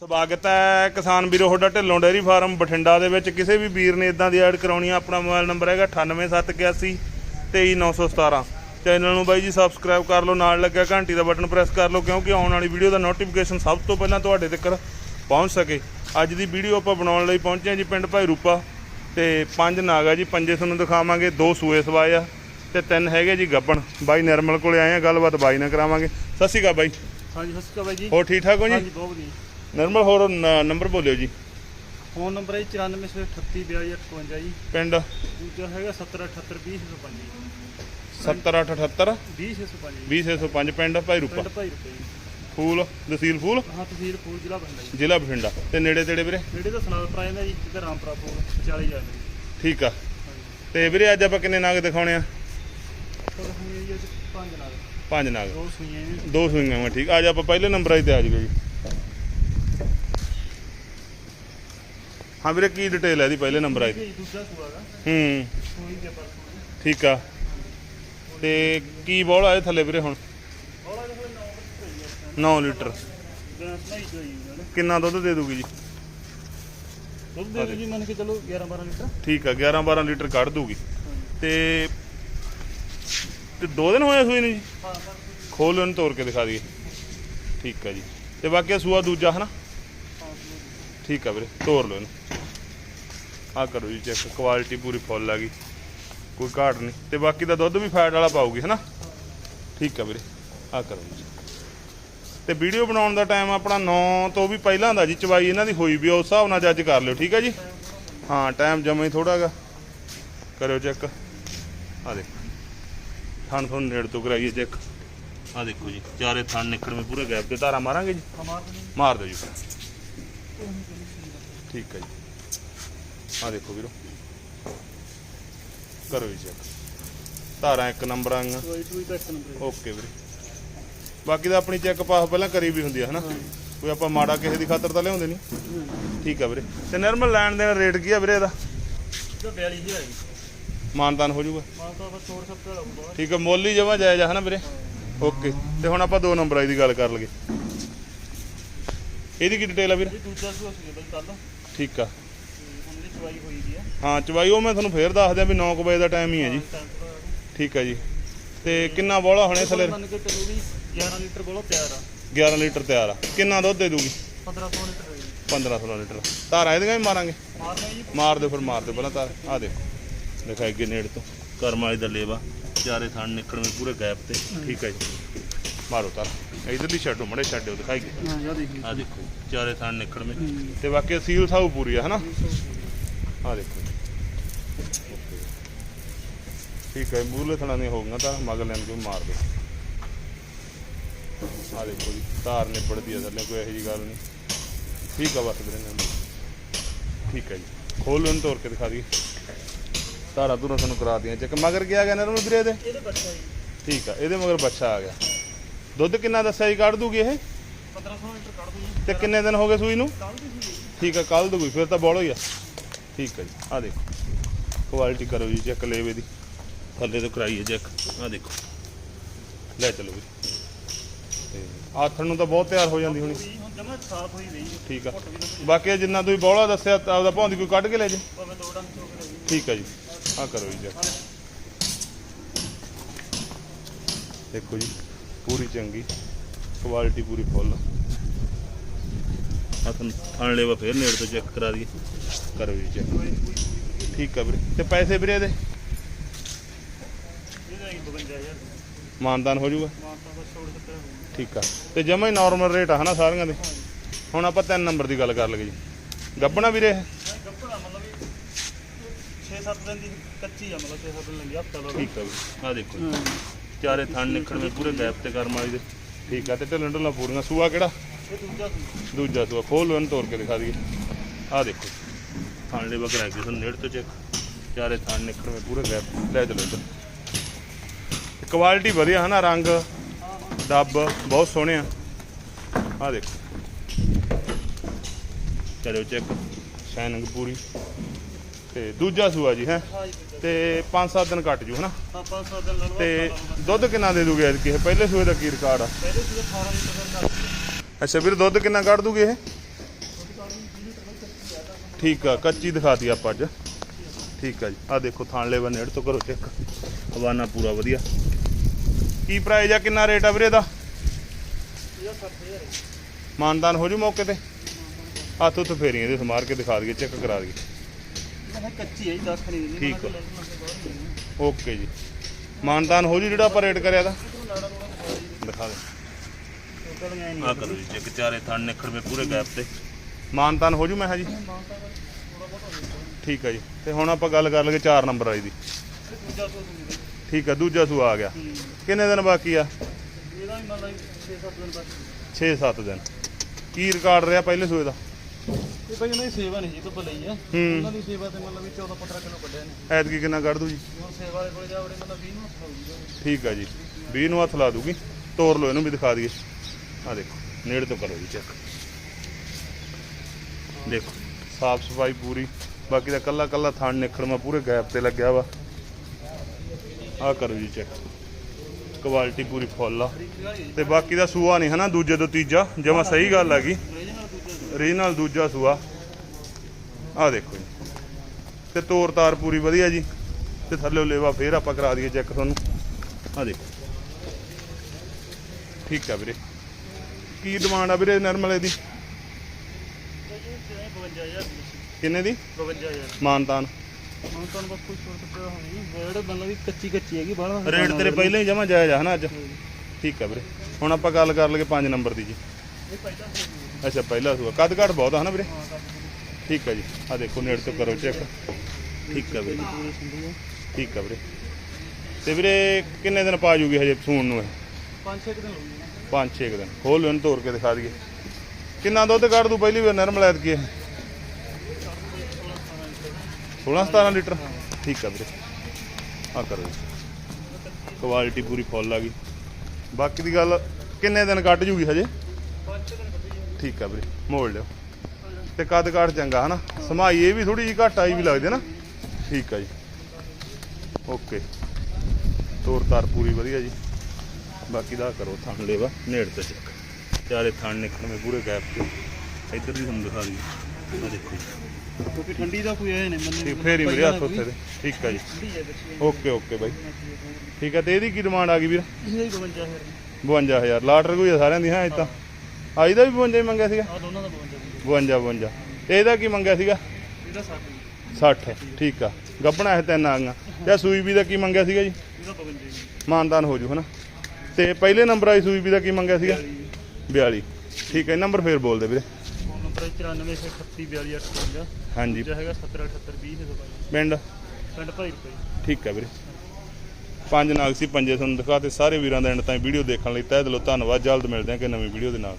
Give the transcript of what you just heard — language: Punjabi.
ਸਵਾਗਤ ਹੈ ਕਿਸਾਨ ਵੀਰੋ ਤੁਹਾਡਾ ਢਿੱਲੋਂ ਡੇਅਰੀ ਫਾਰਮ ਬਠਿੰਡਾ ਦੇ ਵਿੱਚ। ਕਿਸੇ ਵੀ ਵੀਰ ਨੇ ਇਦਾਂ ਦੀ ਐਡ ਕਰਾਉਣੀ ਆ ਆਪਣਾ ਮੋਬਾਈਲ ਨੰਬਰ ਹੈਗਾ 98781 23917 ਚੈਨਲ ਨੂੰ ਬਾਈ ਜੀ ਸਬਸਕ੍ਰਾਈਬ ਕਰ ਲਓ ਨਾਲ ਲੱਗਿਆ ਘੰਟੀ ਦਾ ਬਟਨ ਪ੍ਰੈਸ ਕਰ ਲਓ ਕਿਉਂਕਿ ਆਉਣ ਵਾਲੀ ਵੀਡੀਓ ਦਾ ਨੋਟੀਫਿਕੇਸ਼ਨ ਸਭ ਤੋਂ ਪਹਿਲਾਂ ਤੁਹਾਡੇ ਤੱਕ ਪਹੁੰਚ ਸਕੇ। ਅੱਜ ਦੀ ਵੀਡੀਓ ਆਪਾਂ ਬਣਾਉਣ ਲਈ ਪਹੁੰਚੇ ਹਾਂ ਜੀ ਪਿੰਡ ਭਾਈ ਰੂਪਾ ਤੇ ਪੰਜ ਨਾਗ ਜੀ ਪੰਜੇ ਤੁਹਾਨੂੰ ਦਿਖਾਵਾਂਗੇ ਦੋ ਸੂਏ ਸਵਾਏ ਆ ਤੇ ਤਿੰਨ ਹੈਗੇ ਜੀ ਗੱਬਣ। ਬਾਈ ਨਿਰਮਲ ਕੋਲੇ ਆਏ ਆ ਗੱਲਬਾਤ ਬਾਈ ਨਾਲ ਕਰਾਵਾਂਗੇ। ਸਤਿ ਸ਼੍ਰੀ ਅਕਾਲ ਬਾਈ। ਹਾਂਜੀ ਸਤਿ ਸ਼੍ਰੀ ਅਕਾਲ ਬਾਈ ਜੀ। ਹੋਰ ਠੀਕ ਠਾਕ ਹੋ ਜੀ? ਹਾਂਜੀ ਬਹੁਤ ਵਧੀਆ। ਨਿਰਮਲ ਹੋਰ ਨ- ਨੰਬਰ ਬੋਲਿਓ ਜੀ। ਫੋਨ ਨੰਬਰ ਹੈ 9438822858 ਜੀ ਪਿੰਡ? ਦੂਜਾ ਹੈਗਾ 70782005 70878 20605 20605 ਪਿੰਡ ਭਾਈ ਰੂਪਾ। ਪਿੰਡ ਭਾਈ ਰੁਪਏ ਜੀ। ਫੂਲ ਤਹਿਸੀਲ ਫੂਲ? ਹਾਂ ਤਹਿਸੀਲ ਫੂਲ ਜ਼ਿਲ੍ਹਾ ਬੰਦਾ ਜੀ। ਜ਼ਿਲ੍ਹਾ ਬਠਿੰਡਾ। ਤੇ ਨੇੜੇ ਤੇੜੇ ਵੀਰੇ? ਨੇੜੇ ਦਾ ਸਨਾਲ ਪਰਾ ਜਾਂਦਾ ਜੀ ਤੇ ਰਾਮਪੁਰਾ ਫੂਲ 40 ਜਾਂਦੇ ਜੀ। ਠੀਕ ਆ। ਤੇ ਵੀਰੇ ਅੱਜ ਆਪਾਂ ਕਿੰਨੇ ਨਾਗ ਦਿਖਾਉਣੇ ਆ? ਪਰ ਹੁਣ ਇਹ ਜੀ ਪੰਜ ਨਾਲ ਪੰਜ ਨਾਗ। ਦੋ ਸੂਈਆਂ ਜੀ ਦੋ ਸੂਈਆਂ ਵਾ ਠੀਕ। ਅੱਜ ਆਪਾਂ ਪਹਿਲੇ ਨੰਬਰ ਆਈ ਤੇ ਆ ਜਾਈਏ ਜੀ। ਹਾਂ ਵੀਰੇ ਕੀ ਡਿਟੇਲ ਹੈ ਦੀ ਪਹਿਲੇ ਨੰਬਰ ਆਈ ਦੀ? ਦੂਜਾ ਸੂਆ ਦਾ। ਹੂੰ। ਸੂਈ ਦੇ ਠੀਕ ਆ। ਤੇ ਕੀ ਬੋਲ ਆਏ ਥੱਲੇ ਵੀਰੇ ਹੁਣ? ਬੋਲਾ ਜਿਹਾ ਨੌ 9 ਰੁਪਏ ਲੀਟਰ। ਗੈਸ ਨਹੀਂ જોਈ ਉਹਨਾਂ ਨੇ। ਕਿੰਨਾ ਦੁੱਧ ਦੇ ਦੂਗੀ ਜੀ? ਦੁੱਧ ਦੇ ਦਿਓ ਜੀ ਮੰਨ ਕੇ ਚਲੋ 11 12 ਲੀਟਰ। ਠੀਕ ਆ 11 12 ਲੀਟਰ ਕੱਢ ਦੂਗੀ। ਤੇ ਤੇ ਦੋ ਦਿਨ ਹੋਏ ਸੂਈ ਨੂੰ ਜੀ? ਹਾਂ ਪਰ ਖੋਲ ਉਹਨੂੰ ਤੋੜ ਕੇ ਦਿਖਾ ਦਈਏ। ਠੀਕ ਆ ਜੀ। ਤੇ ਬਾਕੀ ਆਹ ਸੂਆ ਦੂਜਾ ਹਨਾ? ਠੀਕ ਆ ਵੀਰੇ ਤੋੜ ਲਓ ਇਹਨੂੰ। ਆ ਕਰੋ ਜੀ ਚੈੱਕ ਕੁਆਲਿਟੀ ਪੂਰੀ ਫੁੱਲ ਆ ਗਈ। ਕੋਈ ਘਾਟ ਨਹੀਂ। ਤੇ ਬਾਕੀ ਦਾ ਦੁੱਧ ਵੀ ਫੈਟ ਵਾਲਾ ਪਾਉਗੀ ਹਨਾ? ਠੀਕ ਆ ਵੀਰੇ ਆ ਕਰੋ ਜੀ। ਤੇ ਵੀਡੀਓ ਬਣਾਉਣ ਦਾ ਟਾਈਮ ਆਪਣਾ 9 ਤੋਂ ਵੀ ਪਹਿਲਾਂ ਦਾ ਜੀ ਚਵਾਈ ਇਹਨਾਂ ਦੀ ਹੋਈ ਵੀ ਉਸ ਹਿਸਾਬ ਨਾਲ ਜੱਜ ਕਰ ਲਿਓ ਠੀਕ ਆ ਜੀ? ਹਾਂ ਟਾਈਮ ਜਮਾ ਹੀ ਥੋੜਾ ਗਾ। ਕਰਿਓ ਚੈੱਕ ਆ ਦੇਖੋ। ਥਣ ਤੁਹਾਨੂੰ ਨੇੜ ਤੋਂ ਕਰਾਈਏ ਚੈੱਕ ਆ ਦੇਖੋ ਜੀ ਚਾਰੇ ਥਣ ਨਿਕਲਵੇਂ ਪੂਰੇ ਗੈਪ ਤੇ ਧਾਰਾ ਮਾਰਾਂਗੇ ਜੀ? ਮਾਰ ਦਿਓ ਜੀ। ਠੀਕ ਹੈ ਜੀ। ਆ ਦੇਖੋ ਵੀਰੋ। ਕਰੋ ਜੀ ਚੈੱਕ ਧਾਰਾਂ ਇੱਕ ਨੰਬਰ ਦਾ ਹੈ। ਓਕੇ ਵੀਰੇ। ਬਾਕੀ ਤਾਂ ਆਪਣੀ ਚੈੱਕ ਪਾਸ ਪਹਿਲਾਂ ਕਰੀ ਵੀ ਹੁੰਦੀ ਆ ਹਨਾ? ਕੋਈ ਆਪਾਂ ਮਾੜਾ ਕਿਸੇ ਦੀ ਖਾਤਰ ਤਾਂ ਲਿਆਉਂਦੇ ਨਹੀਂ। ਠੀਕ ਆ ਵੀਰੇ। ਤੇ ਨਰਮਲ ਲੈਣ ਦੇਣ ਰੇਟ ਕੀ ਆ ਵੀਰੇ ਇਹਦਾ? ਇਹਦਾ 42000 ਹੈ ਜੀ। ਮਾਨਤਾਨ ਹੋ ਜਾਊਗਾ। ਠੀਕ ਆ ਮੁੱਲ ਹੀ ਜਮਾ ਜਾਇਜ਼ ਆ ਹਨਾ ਵੀਰੇ? ਓਕੇ ਤੇ ਹੁਣ ਆਪਾਂ ਦੋ ਨੰਬਰ ਆਈ ਦੀ ਗੱਲ ਕਰ ਲਈਏ। ਇਹਦੀ ਕੀ ਡਿਟੇਲ ਆ ਵੀਰੇ? ਦੂਜਾ ਸੂਆ ਸੀ ਬਈ ਕੱਲ ਠੀਕ ਆ। ਦੀ ਚਵਾਈ ਹੋਈ ਦੀ ਹੈ ਹਾਂ ਚਵਾਈ ਉਹ ਮੈਂ ਤੁਹਾਨੂੰ ਫੇਰ ਦੱਸ ਦਿਆਂ ਵੀ 9 ਵਜੇ ਦਾ ਟਾਈਮ ਹੀ ਹੈ ਜੀ। ਠੀਕ ਆ ਜੀ। ਤੇ ਕਿੰਨਾ ਬੋਲਾ ਹੁਣੇ ਥੱਲੇ ਮੰਨ ਕੇ ਚੱਲੋ ਵੀ 11 ਲੀਟਰ ਬੋਲੋ ਤਿਆਰ ਆ। 11 ਲੀਟਰ ਤਿਆਰ ਆ। ਕਿੰਨਾ ਦੁੱਧ ਦੇ ਦੂਗੀ? 1500 ਲੀਟਰ ਹੋਈ 15 16 ਲੀਟਰ। ਧਾਰਾਂ ਇਹਦੀਆਂ ਵੀ ਮਾਰਾਂਗੇ? ਮਾਰ ਦਿਓ ਫਿਰ ਮਾਰ ਦਿਓ। ਪਹਿਲਾਂ ਧਾਰ ਆ ਦੇਖੋ। ਦਿਖਾਈ ਅੱਗੇ ਨੇੜ ਤੋਂ। ਕਰਮ ਵਾਲੀ ਦਾ ਲੇਵਾ। ਚਾਰੇ ਥਣ ਨਿਕਲਵੇਂ ਪੂਰੇ ਗੈਪ ਤੇ। ਠੀਕ ਆ ਜੀ। ਮਾਰੋ ਧਾਰ। ਇਧਰਲੀ ਛੱਡੋ ਮੜੇ ਛੱਡਿਓ ਦਿਖਾਈ ਹਾਂ ਆ ਦੇਖੋ ਚਾਰੇ ਥਣ ਨਿਕਲਵੇਂ ਤੇ ਬਾਕੀ ਸੀਲ ਸਾਊ ਪੂਰੀ ਆ ਹਨਾ? ਆ ਦੇਖੋ ਓਕੇ। ਠੀਕ ਹੈ ਮੂਰਲੇ ਥਣਾ ਨਹੀਂ ਹੋਊਗਾ ਤਾਂ ਲੈਣ ਕੋਈ ਮਾਰ ਦੇ ਆ ਦੇਖੋ ਜੀ ਧਾਰ ਨਿਬੜਦੀ ਆ ਥੱਲੇ ਕੋਈ ਇਹੋ ਜੀ ਗੱਲ ਨਹੀਂ। ਠੀਕ ਆ ਬਸ ਵੀਰੇ ਨੇ ਠੀਕ ਹੈ ਜੀ। ਖੋਲ ਉਹਨੂੰ ਤੋੜ ਕੇ ਦਿਖਾ ਦਈਏ। ਧਾਰਾ ਧੂਰਾ ਤੁਹਾਨੂੰ ਕਰਾ ਦੀਆਂ ਚੱਕ ਮਗਰ ਗਿਆ ਗਿਆ ਨਰਮ ਵੀਰੇ ਇਹਦੇ? ਇਹਦੇ ਬੱਚਾ ਜੀ। ਠੀਕ ਆ ਇਹਦੇ ਮਗਰ ਬੱਚਾ ਆ ਗਿਆ। ਦੁੱਧ ਕਿੰਨਾ ਦੱਸਿਆ ਜੀ ਕੱਢ ਦੂਗੀ ਇਹ? 1500 ਲੀਟਰ ਕੱਢ ਦੂੰ ਜੀ ਤੇ ਕਿੰਨੇ ਦਿਨ ਹੋ ਗਏ ਸੂਈ ਨੂੰ? ਦੀ ਠੀਕ ਆ ਕੱਲ ਦੂਗੀ ਫਿਰ ਤਾਂ ਬੋਲੋ ਹੀ ਆ। ਠੀਕ ਆ ਜੀ ਆ ਦੇਖੋ। ਕੁਆਲਿਟੀ ਕਰੋ ਜੀ ਚੈੱਕ ਲੇਵੇ ਦੀ। ਥੱਲੇ ਤੋਂ ਕਰਾਈਏ ਚੈੱਕ ਆ ਦੇਖੋ। ਲੈ ਚਲੋ ਵੀ। ਤੇ ਆਥਣ ਨੂੰ ਤਾਂ ਬਹੁਤ ਤਿਆਰ ਹੋ ਜਾਂਦੀ ਹੋਣੀ। ਹੁਣ ਜਮਾ ਸਾਫ਼ ਹੋਈ ਰਹੀ ਹੈ ਠੀਕ ਆ। ਬਾਕੀ ਜਿੰਨਾ ਤੁਸੀਂ ਬੋਲਾ ਦੱਸਿਆ, ਤਾਂ ਆਪਦਾ ਭਾਉਂਦੀ ਕੋਈ ਕੱਢ ਕੇ ਲੈ ਜੇ। ਭਾਵੇਂ ਦੋ ਡੰਗ ਚੋਕ ਲਈ ਠੀਕ ਆ ਜੀ। ਆ ਕਰੋ ਜੀ ਚੈੱਕ ਦੇਖੋ ਜੀ, ਪੂਰੀ ਚੰਗੀ। ਕੁਆਲਿਟੀ ਪੂਰੀ ਫੁੱਲ ਆ ਥਣ ਲੈਵਾ ਫੇਰ ਨੇੜ ਤੋਂ ਚੈੱਕ ਕਰਾ ਦਈਏ। ਕਰੋ ਜੀ ਚੈੱਕ ਠੀਕ ਆ ਵੀਰੇ। ਤੇ ਪੈਸੇ ਵੀਰੇ ਇਹਦੇ? ਮਾਨਦਾਨ ਹੋ ਜਾਊਗਾ? ਠੀਕ ਆ। ਤੇ ਜਮਾ ਹੀ ਨਾਰਮਲ ਰੇਟ ਆ ਹਨਾ ਸਾਰੀਆਂ ਦੇ। ਹੁਣ ਆਪਾਂ ਤਿੰਨ ਨੰਬਰ ਦੀ ਗੱਲ ਕਰ ਲਈਏ ਜੀ। ਗੱਬਣਾ ਵੀਰੇ ਇਹ? ਮਤਲਬ 6-7 ਦਿਨ ਦੀ ਕੱਚੀ ਆ ਮਤਲਬ 6-7 ਦਿਨ ਲੱਗੀ ਹਫਤਾ ਲਾ ਠੀਕ ਆ ਵੀ ਆ ਦੇਖੋ ਚਾਰੇ ਥਣ ਨਿਕਲਵੇਂ ਪੂਰੇ ਗੈਪ ਤੇ ਕਰਮ ਵਾਲੀ ਦੇ। ਠੀਕ ਆ, ਤੇ ਢਿੱਲਾਂ ਢਿੱਲਾਂ ਪੂਰੀਆਂ। ਸੂਆ ਕਿਹੜਾ? ਦੂਜਾ ਸੂਆ ਖੋਲ ਉਹਨੂੰ ਤੋੜ ਕੇ ਦਿਖਾ ਦਈਏ। ਆ ਦੇਖੋ। ਥਣ ਦੇ ਬਕਰਾ ਕੇ ਤੁਹਾਨੂੰ ਨੇੜ ਤੋਂ ਚੈੱਕ ਚਾਰੇ ਥਣ ਨਿਕਲਵੇਂ ਪੂਰੇ ਗੈਪ ਲੈ ਚਲੋ ਇੱਧਰ। ਕੁਆਲਿਟੀ ਵਧੀਆ ਹਨਾ ਰੰਗ ਡੱਬ ਬਹੁਤ ਸੋਹਣੇ ਆ। ਆ ਦੇਖੋ। ਚਲੋ ਚੈੱਕ ਸ਼ਾਈਨਿੰਗ ਪੂਰੀ। ਤੇ ਦੂਜਾ ਸੂਆ ਜੀ ਹੈ? ਹਾਂ ਤੇ 5-7 ਦਿਨ ਕੱਟ ਜੂ ਹਨਾ? ਹਾਂ 5-7 ਦਿਨ ਲਾ ਲਓ ਤੇ ਲਾ। ਦੁੱਧ ਕਿੰਨਾ ਦੇ ਦੂਗੇ ਇਹ ਪਹਿਲੇ ਸੂਏ ਦਾ ਕੀ ਰਿਕਾਰਡ ਆ? ਪਹਿਲੇ ਸੀ 18 ਲੀਟਰ ਦਾ ਅੱਛਾ ਵੀਰ, ਦੁੱਧ ਕਿੰਨਾ ਕੱਢ ਦੂਗੇ ਇਹ? ਠੀਕ ਆ, ਕੱਚੀ ਦਿਖਾਤੀ ਆਪਾਂ ਅੱਜ। ਠੀਕ ਆ ਜੀ। ਆ ਦੇਖੋ ਥਾਣਲੇ ਨੇੜ ਤੋਂ ਕਰੋ ਚੈੱਕ ਹਵਾਨਾ ਪੂਰਾ ਵਧੀਆ। ਕੀ ਪ੍ਰਾਈਸ ਆ, ਕਿੰਨਾ ਰੇਟ ਆ ਵੀਰੇ ਦਾ ਮਾਨਦਾਨ ਹੋ ਜੂ ਮੌਕੇ ਤੇ? ਹੱਥ ਉੱਤੇ ਫੇਰੀਆਂ ਇਹਦੇ ਸਮਾਰ ਕੇ ਦਿਖਾ ਦਈਏ ਚੈੱਕ ਕਰਾ ਦਈਏ। ਕੱਚੀ ਹੈ ਜੀ ਦੱਸ ਨਹੀਂ ਠੀਕ ਆ। ਓਕੇ ਜੀ। ਮਾਨਦਾਨ ਹੋ ਜੂ ਜਿਹੜਾ ਆਪਾਂ ਰੇਟ ਕਰਿਆ ਦਾ ਦਿਖਾ ਦੇ। ਆ ਕਰੋ ਜੀ ਚੈੱਕ ਚਾਰੇ ਥਣ ਨਿਖੜਵੇਂ ਪੂਰੇ ਗੈਪ ਤੇ। ਮਾਨਦਾਨ ਹੋ ਜੂ ਮੈਂ ਹਾਂ ਜੀ ਠੀਕ ਆ ਜੀ। ਤੇ ਹੁਣ ਆਪਾਂ ਗੱਲ ਕਰ ਲਈਏ 4 ਨੰਬਰ ਵਾਲੀ ਦੀ। ਠੀਕ ਆ ਦੂਜਾ ਸੂ ਆ ਗਿਆ। ਕਿੰਨੇ ਦਿਨ ਬਾਕੀ ਆ? ਇਹਦਾ ਵੀ ਮਤਲਬ 6-7 ਦਿਨ ਬਾਅਦ 6-7 ਦਿਨ। ਕੀ ਰਿਕਾਰਡ ਰਿਹਾ ਪਹਿਲੇ ਸੂਏ ਦਾ ਇਹ ਭਾਈ ਉਹਨਾਂ ਦੀ ਸੇਵਾ ਨਹੀਂ ਜੀ ਤੋਂ ਲਈ ਆ। ਹੂੰ। ਉਹਨਾਂ ਦੀ ਸੇਵਾ ਤੇ ਮਤਲਬ ਵੀ 14 15 ਕਿਲੋ ਕੱਢਿਆ ਨੇ। ਐਤਕੀ ਕਿੰਨਾ ਕੱਢ ਦੂ ਜੀ? ਸੇਵਾ ਵਾਲੇ ਕੋਲੇ ਜਾ ਵੜੇ ਮਤਲਬ 20 ਨੂੰ ਖਾਊਗਾ ਠੀਕ ਆ ਜੀ। 20 ਨੂੰ ਹੱਥ ਲਾ ਦੂਗੀ। ਤੋੜ ਲਓ ਇਹਨੂੰ ਵੀ ਦਿਖਾ ਦਈਏ। ਆ ਦੇਖੋ, ਨੇੜੇ ਤੋਂ ਕਰੋ ਜੀ ਚੈੱਕ ਦੇਖੋ, ਸਾਫ਼ ਸਫ਼ਾਈ ਪੂਰੀ। ਬਾਕੀ ਦਾ ਕੱਲਾ ਕੱਲਾ ਥਣ ਨਿਖੜਮਾ ਪੂਰੇ ਗੈਪ ਤੇ ਲੱਗਿਆ ਵਾ। ਆ ਕਰੋ ਜੀ ਚੈੱਕ ਕੁਆਲਿਟੀ ਪੂਰੀ ਫੁੱਲ ਆ। ਤੇ ਬਾਕੀ ਦਾ ਸੂਆ ਨਹੀਂ ਹਨਾ, ਦੂਜੇ ਤੋਂ ਤੀਜਾ। ਜਮਾ ਸਹੀ ਗੱਲ ਹੈਗੀ ਰੀਜਨਲ ਦੂਜਾ ਰੀਜਨਲ ਦੂਜਾ ਸੂਆ। ਆ ਦੇਖੋ ਜੀ। ਤੇ ਤੋਰ ਤਾਰ ਪੂਰੀ ਵਧੀਆ ਜੀ। ਤੇ ਥੱਲੇ ਲੇਵਾ ਫੇਰ ਆਪਾਂ ਕਰਾ ਦਈਏ ਚੈੱਕ ਤੁਹਾਨੂੰ। ਆ ਦੇਖੋ। ਠੀਕ ਆ ਵੀਰੇ। ਕੀ ਡਿਮਾਂਡ ਆ ਵੀਰੇ ਨਰਮਲੇ ਦੀ? ਕਿੰਨੇ ਦੀ? 52000 ਮਾਨਤਾਨ ਹੁਣ ਬਸ ਕੁਝ ਹੋਰ ਸਪਰੇ ਹੋਣੀ ਰੇਟ ਮਤਲਬ ਕਿ ਕੱਚੀ ਕੱਚੀ ਹੈਗੀ ਬਾਹਲਾ ਰੇਟ ਤੇਰੇ ਪਹਿਲਾਂ ਹੀ ਜਮਾ ਜਾਇਜ਼ ਆ ਹਨਾ ਅੱਜ? ਠੀਕ ਆ ਵੀਰੇ। ਹੁਣ ਆਪਾਂ ਗੱਲ ਕਰ ਲਗੇ 5 ਨੰਬਰ ਦੀ ਜੀ। ਅੱਛਾ ਪਹਿਲਾ ਸੂਆ। ਕੱਦ ਘੱਟ ਬਹੁਤ ਆ ਹਨਾ ਵੀਰੇ? ਠੀਕ ਆ ਜੀ। ਆ ਦੇਖੋ ਨੇੜ ਤੋਂ ਕਰੋ ਚੈੱਕ। ਠੀਕ ਆ ਵੀਰੇ। ਤੇ ਵੀਰੇ ਕਿੰਨੇ ਦਿਨ ਪਾ ਜੂਗੀ ਹਜੇ ਸੂਣ ਨੂੰ ਇਹ? 5-6 ਦਿਨ ਲੱਗੂਗੇ 5 6 ਦਿਨ। ਖੋਲ ਲੈਣ ਤੋੜ ਕੇ ਦਿਖਾ ਦਈਏ। ਕਿੰਨਾ ਦੁੱਧ ਕੱਢ ਦੂ ਪਹਿਲੀ ਵਾਰ ਨਰਮਲ ਐਤ ਕੀ 16 17 ਲੀਟਰ। ਠੀਕ ਆ ਵੀਰੇ। ਆ ਕਰੋ ਕੁਆਲਿਟੀ ਪੂਰੀ ਫੁੱਲ ਆ ਗਈ। ਬਾਕੀ ਦੀ ਗੱਲ, ਕਿੰਨੇ ਦਿਨ ਕੱਢ ਜੂਗੀ ਹਜੇ? ਠੀਕ ਆ ਵੀਰੇ। ਮੋੜ ਲਿਓ। ਤੇ ਕੱਦ ਕਾਠ ਚੰਗਾ, ਹਨਾ? ਸਮਾਈ ਇਹ ਵੀ ਥੋੜੀ ਜੀ ਘੱਟ ਆਈ ਵੀ ਲੱਗਦੀ ਨਾ। ਠੀਕ ਆ ਜੀ। ਓਕੇ। ਤੋਰ ਤਾਰ ਪੂਰੀ ਵਧੀਆ ਜੀ। ਬਾਕੀ ਦਾ ਕਰੋ ਥਣ ਲੇਵਾ ਨੇੜ ਤੇ ਚੱਕ। ਚਾਰੇ ਥਣ ਨਿਕਲਵੇਂ ਪੂਰੇ ਗੈਪ ਤੇ। ਇੱਧਰ ਵੀ ਤੁਹਾਨੂੰ ਦਿਖਾ ਦਈਏ। ਆ ਦੇਖੋ ਕਿਉਂਕਿ ਠੰਡੀ ਦਾ ਕੋਈ ਇਹ ਨਹੀਂ ਮੰਨੇ ਫੇਰ ਹੀ ਮੇਰੇ ਹੱਥ ਉੱਤੇ ਠੀਕ ਆ ਜੀ। Okay okay bye. ਠੀਕ ਆ ਤੇ ਇਹਦੀ ਕੀ ਡਿਮਾਂਡ ਆ ਗਈ ਵੀਰ? ਇਹ ਹੀ 52000 52000 ਲਾਟਰ ਕੋਈ ਆ ਸਾਰਿਆਂ ਦੀ ਹਾਂ ਇਹ ਤਾਂ? ਆਈ ਦਾ ਵੀ 52 ਹੀ ਮੰਗਿਆ ਸੀਗਾ? ਆ ਦੋਨਾਂ ਦਾ 52 ਦੀ 52 52 ਤੇ ਇਹਦਾ ਕੀ ਮੰਗਿਆ ਸੀਗਾ? ਇਹਦਾ 60 ਜੀ। 60 ਠੀਕ ਆ। ਗੱਬਣਾ ਇਹ ਤਿੰਨ ਆ ਗਈਆਂ। ਤੇ ਸੂਈ ਵੀ ਦਾ ਕੀ ਮੰਗਿਆ ਸੀਗਾ ਜੀ? ਇਹਦਾ 52 ਜੀ ਮਾਨਦਾਨ ਹੋ ਜੂ ਹਨਾ? ਤੇ ਪਹਿਲੇ ਨੰਬਰ ਆਈ ਸੂਈ ਵੀ ਦਾ ਕੀ ਮੰਗਿਆ ਸੀਗਾ? 42 ਠੀਕ ਹੈ ਨੰਬਰ ਫੇਰ ਬੋਲ ਦੇ ਵੀਰੇ। ਫੋਨ ਨੰਬਰ 9438422852 ਹਾਂਜੀ। ਜਿਹੜਾ ਹੈਗਾ 707820 ਦੇ ਦੋ ਪਿੰਡ? ਪਿੰਡ ਭਾਈ ਠੀਕ ਹੈ ਵੀਰੇ। ਪੰਜ ਨਾਗ ਸੀ ਪੰਜੇ ਤੁਹਾਨੂੰ ਦਿਖਾ ਤੇ ਸਾਰੇ ਵੀਰਾਂ ਦਾ ਐਂਡ ਤਾਈਂ ਵੀਡੀਓ ਦੇਖਣ ਲਈ ਤਹਿ ਦਿਲੋਂ ਧੰਨਵਾਦ। ਜਲਦ ਮਿਲਦੇ ਹਾਂ ਕਿ ਨਵੀਂ ਵੀਡੀਓ ਦੇ ਨਾਲ।